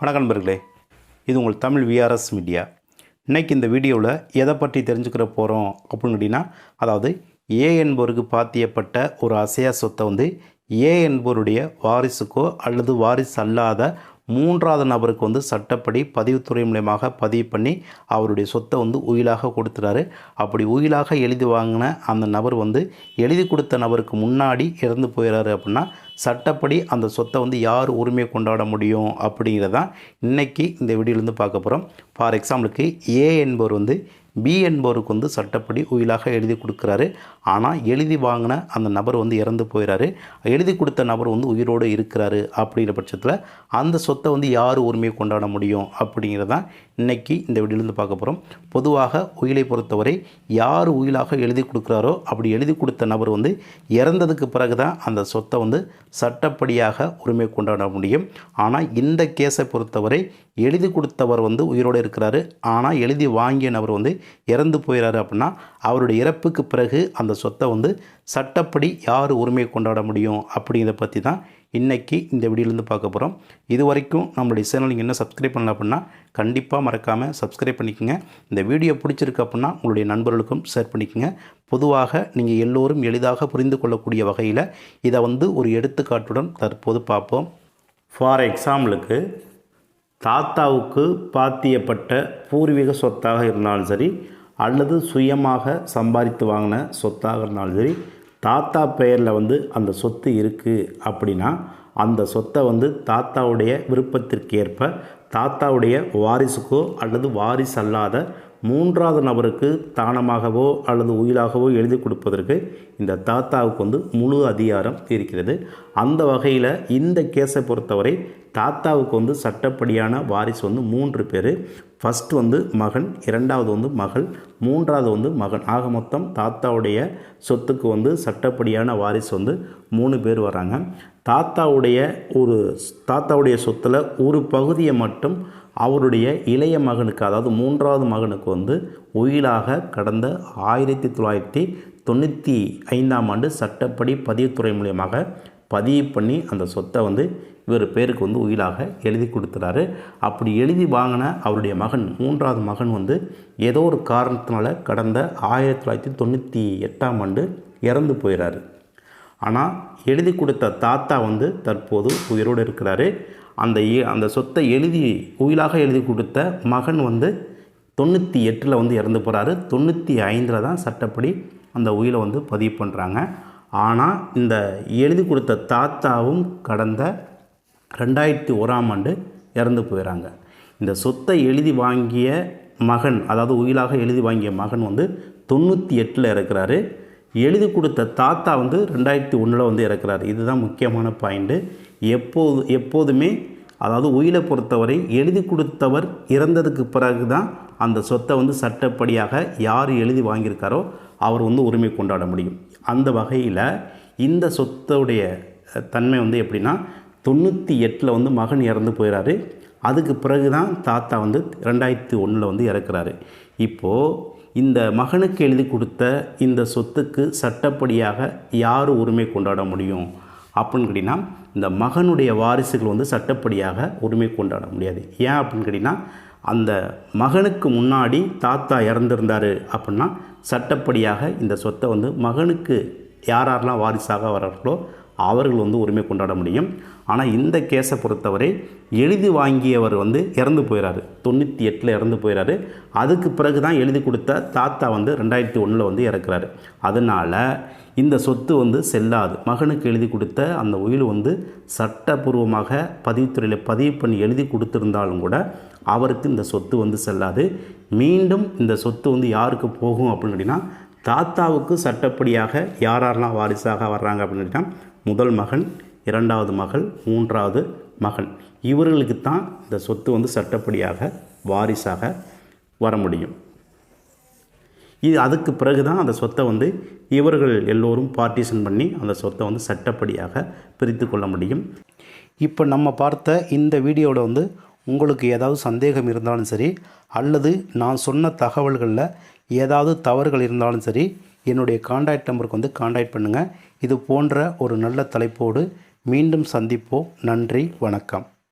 வணக்கம் நண்பர்களே. இது உங்கள் தமிழ் விஆர்எஸ் மீடியா இன்னைக்கு இந்த வீடியோவில் எதை பற்றி தெரிஞ்சுக்கிற போகிறோம் அப்படின்னு கேட்டிங்கன்னா அதாவது ஏ என்பவருக்கு பாத்தியப்பட்ட ஒரு அசையா சொத்தை வந்து ஏ என்பவருடைய வாரிசுக்கோ அல்லது வாரிசு அல்லாத மூன்றாவது நபருக்கு வந்து சட்டப்படி பதிவுத்துறை மூலயமாக பதிவு பண்ணி அவருடைய சொத்தை வந்து உயிலாக கொடுத்துறாரு அப்படி உயிலாக எழுதி வாங்கின அந்த நபர் வந்து எழுதி கொடுத்த நபருக்கு முன்னாடி இறந்து போயிடுறாரு அப்படின்னா சட்டப்படி அந்த சொத்தை வந்து யார் உரிமை கொண்டாட முடியும் அப்படிங்கிறதான் இன்றைக்கி இந்த வீடியோலேருந்து பார்க்க போகிறோம் ஃபார் எக்ஸாம்பிளுக்கு ஏ என்பவர் வந்து பி என்பவருக்கு வந்து சட்டப்படி உயிலாக எழுதி கொடுக்குறாரு. ஆனால் எழுதி வாங்கின அந்த நபர் வந்து இறந்து போயிறாரு. எழுதி கொடுத்த நபர் வந்து உயிரோடு இருக்கிறாரு அப்படிங்கிற பட்சத்தில் அந்த சொத்தை வந்து யார் உரிமையை கொண்டாட முடியும் அப்படிங்கிறதான் இன்றைக்கி இந்த வீடியோலேருந்து பார்க்க போகிறோம் பொதுவாக உயிலை பொறுத்தவரை யார் உயிலாக எழுதி கொடுக்குறாரோ அப்படி எழுதி கொடுத்த நபர் வந்து இறந்ததுக்கு பிறகு தான் அந்த சொத்தை வந்து சட்டப்படியாக உரிமை கொண்டாட முடியும். ஆனால் இந்த கேஸை பொறுத்தவரை எழுதி கொடுத்தவர் வந்து உயிரோடு இருக்கிறாரு. ஆனால் எழுதி வாங்கிய நபர் வந்து இறந்து போயிறாரு அப்படின்னா அவருடைய இறப்புக்கு பிறகு அந்த சொத்தை வந்து சட்டப்படி யார் உரிமை கொண்டாட முடியும் அப்படிங்கிறத பற்றி தான் இன்றைக்கி இந்த வீடியோலேருந்து பார்க்க போகிறோம் இது வரைக்கும் நம்மளுடைய சேனல் நீங்கள் என்ன சப்ஸ்கிரைப் பண்ணல அப்படின்னா கண்டிப்பாக மறக்காமல் சப்ஸ்கிரைப் பண்ணிக்கோங்க. இந்த வீடியோ பிடிச்சிருக்கு அப்படின்னா உங்களுடைய நண்பர்களுக்கும் ஷேர் பண்ணிக்கோங்க. பொதுவாக நீங்கள் எல்லோரும் எளிதாக புரிந்து கொள்ளக்கூடிய வகையில் இதை வந்து ஒரு எடுத்துக்காட்டுடன் தற்போது பார்ப்போம். ஃபார் எக்ஸாம்பிளுக்கு தாத்தாவுக்கு பாத்தியப்பட்ட பூர்வீக சொத்தாக இருந்தாலும் சரி அல்லது சுயமாக சம்பாதித்து வாங்கின சொத்தாக இருந்தாலும் சரி தாத்தா பெயரில் வந்து அந்த சொத்து இருக்குது அப்படின்னா அந்த சொத்தை வந்து தாத்தாவுடைய விருப்பத்திற்கு ஏற்ப தாத்தாவுடைய வாரிசுக்கோ அல்லது வாரிசு அல்லாத மூன்றாவது நபருக்கு தானமாகவோ அல்லது உயிலாகவோ எழுதி கொடுப்பதற்கு இந்த தாத்தாவுக்கு வந்து முழு அதிகாரம் இருக்கிறது. அந்த வகையில் இந்த கேஸை பொறுத்தவரை தாத்தாவுக்கு வந்து சட்டப்படியான வாரிசு வந்து மூன்று பேர். ஃபஸ்ட் வந்து மகன் இரண்டாவது வந்து மகள் மூன்றாவது வந்து மகன். ஆக மொத்தம் தாத்தாவுடைய சொத்துக்கு வந்து சட்டப்படியான வாரிசு வந்து மூணு பேர் வராங்க தாத்தாவுடைய ஒரு தாத்தாவுடைய சொத்தில் ஒரு பகுதியை மட்டும் அவருடைய இளைய மகனுக்கு அதாவது மூன்றாவது மகனுக்கு வந்து உயிலாக கடந்த ஆயிரத்தி தொள்ளாயிரத்தி தொண்ணூற்றி ஐந்தாம் ஆண்டு சட்டப்படி பதிவுத்துறை மூலியமாக பதிவு பண்ணி அந்த சொத்தை வந்து இவர் பேருக்கு வந்து உயிலாக எழுதி கொடுத்துறாரு. அப்படி எழுதி வாங்கின அவருடைய மகன் மூன்றாவது மகன் வந்து ஏதோ ஒரு காரணத்தினால கடந்த ஆயிரத்தி தொள்ளாயிரத்தி தொண்ணூற்றி எட்டாம் ஆண்டு இறந்து போயிறாரு. ஆனால் எழுதி கொடுத்த தாத்தா வந்து தற்போது உயிரோடு இருக்கிறாரு. அந்த அந்த சொத்தை எழுதி உயிலாக எழுதி கொடுத்த மகன் வந்து தொண்ணூற்றி எட்டில் வந்து இறந்து போகிறாரு தொண்ணூற்றி ஐந்தில் தான் சட்டப்படி அந்த உயிலை வந்து பதிவு பண்ணுறாங்க ஆனால் இந்த எழுதி கொடுத்த தாத்தாவும் கடந்த ரெண்டாயிரத்தி ஓராம் ஆண்டு இறந்து போயிடறாங்க இந்த சொத்தை எழுதி வாங்கிய மகன் அதாவது உயிலாக எழுதி வாங்கிய மகன் வந்து தொண்ணூற்றி எட்டில் இறக்குறாரு. எழுதி கொடுத்த தாத்தா வந்து ரெண்டாயிரத்தி ஒன்றில் வந்து இறக்குறாரு. இதுதான் முக்கியமான பாயிண்ட்டு எப்போது எப்போதுமே அதாவது உயிரை பொறுத்தவரை எழுதி கொடுத்தவர் இறந்ததுக்கு பிறகு தான் அந்த சொத்தை வந்து சட்டப்படியாக யார் எழுதி வாங்கியிருக்காரோ அவர் வந்து உரிமை கொண்டாட முடியும். அந்த வகையில் இந்த சொத்துடைய தன்மை வந்து எப்படின்னா தொண்ணூற்றி எட்டில் வந்து மகன் இறந்து போயிறாரு. அதுக்கு பிறகு தான் தாத்தா வந்து ரெண்டாயிரத்தி ஒன்றில் வந்து இறக்குறாரு. இப்போது இந்த மகனுக்கு எழுதி கொடுத்த இந்த சொத்துக்கு சட்டப்படியாக யார் உரிமை கொண்டாட முடியும்? அப்படின்னு கேட்டிங்கன்னா இந்த மகனுடைய வாரிசுகள் வந்து சட்டப்படியாக உரிமை கொண்டாட முடியாது. ஏன் அப்படின்னு கேட்டிங்கன்னா அந்த மகனுக்கு முன்னாடி தாத்தா இறந்துருந்தார் அப்படின்னா சட்டப்படியாக இந்த சொத்தை வந்து மகனுக்கு யார் யாரெல்லாம் வாரிசாக வர்றார்களோ அவர்கள் வந்து உரிமை கொண்டாட முடியும். ஆனால் இந்த கேஸை பொறுத்தவரை எழுதி வாங்கியவர் வந்து இறந்து போயிறாரு. தொண்ணூற்றி எட்டில் இறந்து போயிறாரு. அதுக்கு பிறகு தான் எழுதி கொடுத்த தாத்தா வந்து ரெண்டாயிரத்தி ஒன்றில் வந்து இறக்குறாரு. அதனால் இந்த சொத்து வந்து செல்லாது. மகனுக்கு எழுதி கொடுத்த அந்த உயில் வந்து சட்டப்பூர்வமாக பதிவுத்துறையில் பதிவு பண்ணி எழுதி கொடுத்துருந்தாலும் கூட அவருக்கு இந்த சொத்து வந்து செல்லாது. மீண்டும் இந்த சொத்து வந்து யாருக்கு போகும் அப்படின்னு கேட்டிங்கன்னா தாத்தாவுக்கு சட்டப்படியாக யாரெல்லாம் வாரிசாக வர்றாங்க அப்படின்னு கேட்டிங்கன்னா முதல் மகன் இரண்டாவது மகள் மூன்றாவது மகன் இவர்களுக்கு தான் இந்த சொத்து வந்து சட்டப்படியாக வாரிசாக வர முடியும். இது அதுக்கு பிறகு தான் அந்த சொத்தை வந்து இவர்கள் எல்லோரும் பார்ட்டிஷன் பண்ணி அந்த சொத்தை வந்து சட்டப்படியாக பிரித்து கொள்ள முடியும். இப்போ நம்ம பார்த்த இந்த வீடியோவில் வந்து உங்களுக்கு ஏதாவது சந்தேகம் இருந்தாலும் சரி அல்லது நான் சொன்ன தகவல்களில் ஏதாவது தவறுகள் இருந்தாலும் சரி என்னுடைய காண்டாக்ட் நம்பருக்கு வந்து காண்டாக்ட் பண்ணுங்கள் இது போன்ற ஒரு நல்ல தலைப்போடு மீண்டும் சந்திப்போம். நன்றி வணக்கம்.